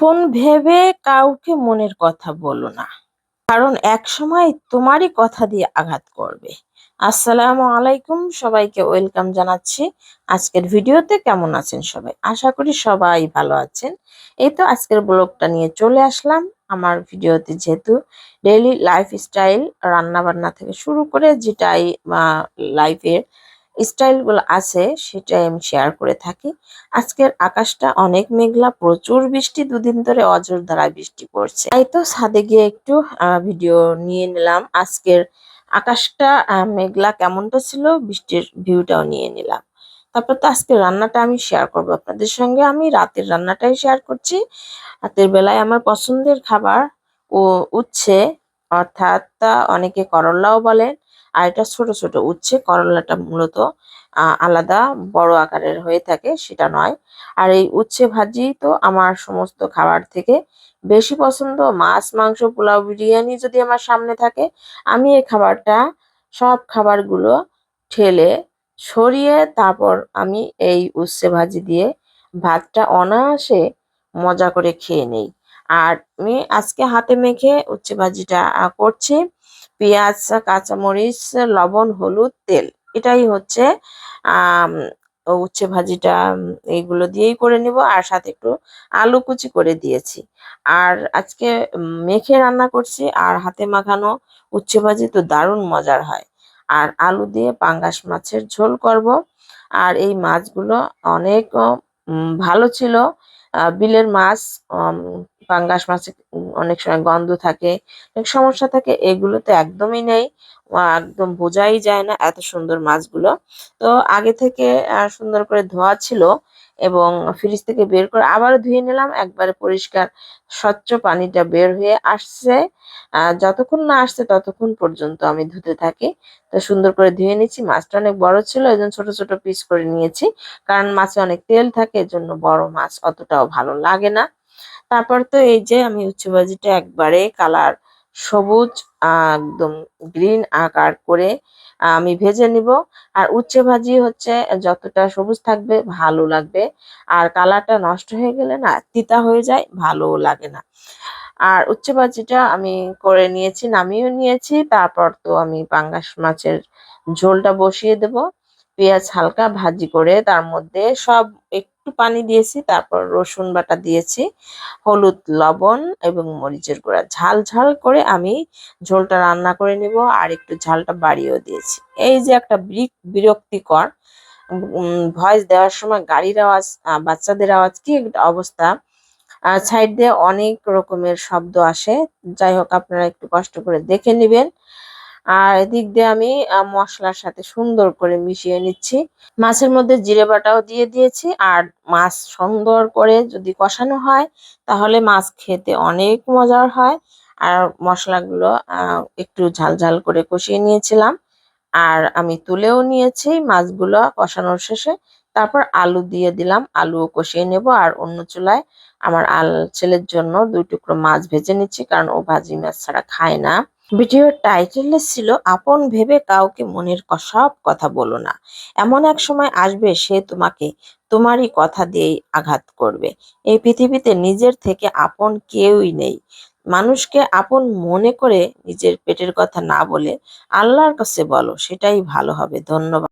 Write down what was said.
আপন ভেবে কাউকে মনের কথা বলো না। কারণ এক সময় তোমারই কথা দিয়ে আঘাত করবে। আসসালামু আলাইকুম, সবাইকে ওয়েলকাম জানাচ্ছি। আজকের ভিডিওতে কেমন আছেন সবাই? আশা করি সবাই ভালো আছেন। এই তো আজকের ব্লগটা নিয়ে চলে আসলাম। আমার ভিডিওতে যেহেতু ডেইলি লাইফস্টাইল রান্না বান্না থেকে শুরু করে যেটাই লাইফের স্টাইলগুলো আছে, সেটাই আমি শেয়ার করে থাকি। আজকের আকাশটা অনেক মেঘলা, প্রচুর বৃষ্টি, দুদিন ধরে অজর ধারায় বৃষ্টি পড়ছে। তাই তো ছাদে গিয়ে একটু ভিডিও নিয়ে নিলাম। আজকের আকাশটা মেঘলা কেমনটা ছিল, বৃষ্টির ভিউটাও নিয়ে নিলাম। তারপর তো আজকে রান্নাটা আমি শেয়ার করব আপনাদের সঙ্গে। আমি রাতের রান্নাটাই শেয়ার করছি। রাতের বেলায় আমার পছন্দের খাবার ও উচ্ছে, অর্থাৎ অনেকে করল্লাও বলেন আর এটা ছোট ছোট উচ্ছে, করলাটা মূলত আলাদা বড় আকারের হয়ে থাকে, সেটা নয়। আর এই উচ্ছে ভাজি তো আমার সমস্ত খাবার থেকে বেশি পছন্দ। মাছ, মাংস, পোলাও, বিরিয়ানি যদি আমার সামনে থাকে, আমি এই খাবারটা, সব খাবারগুলো ঠেলে সরিয়ে তারপর আমি এই উচ্ছে ভাজি দিয়ে ভাতটা অনায়াসে মজা করে খেয়ে নেই। আর আমি আজকে হাতে মেখে উচ্ছে ভাজিটা করছি। পেঁয়াজ, কাঁচামরিচ, লবণ, হলুদ, তেল। এটাই হচ্ছে উচ্ছে ভাজিটা এইগুলো দিয়েই করে নিব। আর সাথে একটু আলু কুচি করে দিয়েছি। আর আজকে মেখে রান্না করছি। আর হাতে মাখানো উচ্ছে ভাজি তো দারুণ মজার হয়। আর আলু দিয়ে পাঙ্গাস মাছের ঝোল করব। আর এই মাছগুলো অনেক ভালো ছিল। বিলের মাছ পাঙ্গাস মাছে অনেক সময় গন্ধ থাকে, অনেক সমস্যা থাকে, এগুলোতে একদমই নেই একদম বোঝাই যায় না এত সুন্দর মাছগুলো। তো আগে থেকে সুন্দর করে ধোয়া ছিল এবং ফ্রিজ থেকে বের করে আবার ধুয়ে নিলাম, একবারে পরিষ্কার, স্বচ্ছ পানিটা বের হয়ে আসছে। যতক্ষণ না আসছে ততক্ষণ পর্যন্ত আমি ধুতে থাকি। তো সুন্দর করে ধুয়ে নিচ্ছি, মাছটা অনেক বড় ছিল, এই জন্য ছোট ছোট পিস করে নিয়েছি, কারণ মাছে অনেক তেল থাকে, এজন্য বড় মাছ অতটাও ভালো লাগে না। তারপর তো এই যে আমি উচ্চ ভাজিটা একবারে কালার সবুজ একদম গ্রিন আকার করে আমি ভেজে নিব। আর উচ্ছে ভাজি হচ্ছে যতটা সবুজ থাকবে ভালো লাগবে। আর কালারটা নষ্ট হয়ে গেলে না তিতা হয়ে যায় ভালো লাগে না। আর উচ্ছে ভাজিটা আমি করে নিয়েছি, নামিয়েও নিয়েছি। তারপর তো আমি পাঙ্গাস মাছের ঝোলটা বসিয়ে দেব। পেঁয়াজ হালকা ভাজি করে তার মধ্যে সব একটু পানি দিয়েছি, তারপর রসুন বাটা দিয়েছি, হলুদ, লবণ এবং মরিচের গুঁড়া। ঝাল ঝাল করে আমি ঝোলটা রান্না করে নিব আর একটু ঝালটা বাড়িয়েও দিয়েছি। এই যে একটা বিরক্তিকর ভয়েস দেওয়ার সময় গাড়ির আওয়াজ বাচ্চাদের আওয়াজ কি একটা অবস্থা। সাইড দিয়ে অনেক রকমের শব্দ আসে। যাই হোক, আপনারা একটু কষ্ট করে দেখে নেবেন। আর এদিক দিয়ে আমি মশলার সাথে সুন্দর করে মিশিয়ে নিচ্ছি। মাছের মধ্যে জিরে বাটাও দিয়ে দিয়েছি আর মাছ সুন্দর করে যদি কষানো হয়, তাহলে মাছ খেতে অনেক মজার হয়। আর মশলাগুলো একটু ঝাল ঝাল করে কষিয়ে নিয়েছিলাম। আর আমি তুলেও নিয়েছি মাছগুলো কষানোর শেষে। তারপর আলু দিয়ে দিলাম, আলুও কষিয়ে নেব। আর অন্য চুলায় আমার আল, ছেলের জন্য দুই টুকরো মাছ ভেজে নিচ্ছি, কারণ ও ভাজি মাছ ছাড়া খায় না। ভিডিওর টাইটেলে ছিল, আপন ভেবে কাউকে মনের সব কথা বলো না। এমন এক সময় আসবে সে তোমাকে তোমারই কথা দিয়েই আঘাত করবে। এই পৃথিবীতে নিজের থেকে আপন কেউই নেই। মানুষকে আপন মনে করে নিজের পেটের কথা না বলে আল্লাহর কাছে বলো, সেটাই ভালো হবে। ধন্যবাদ।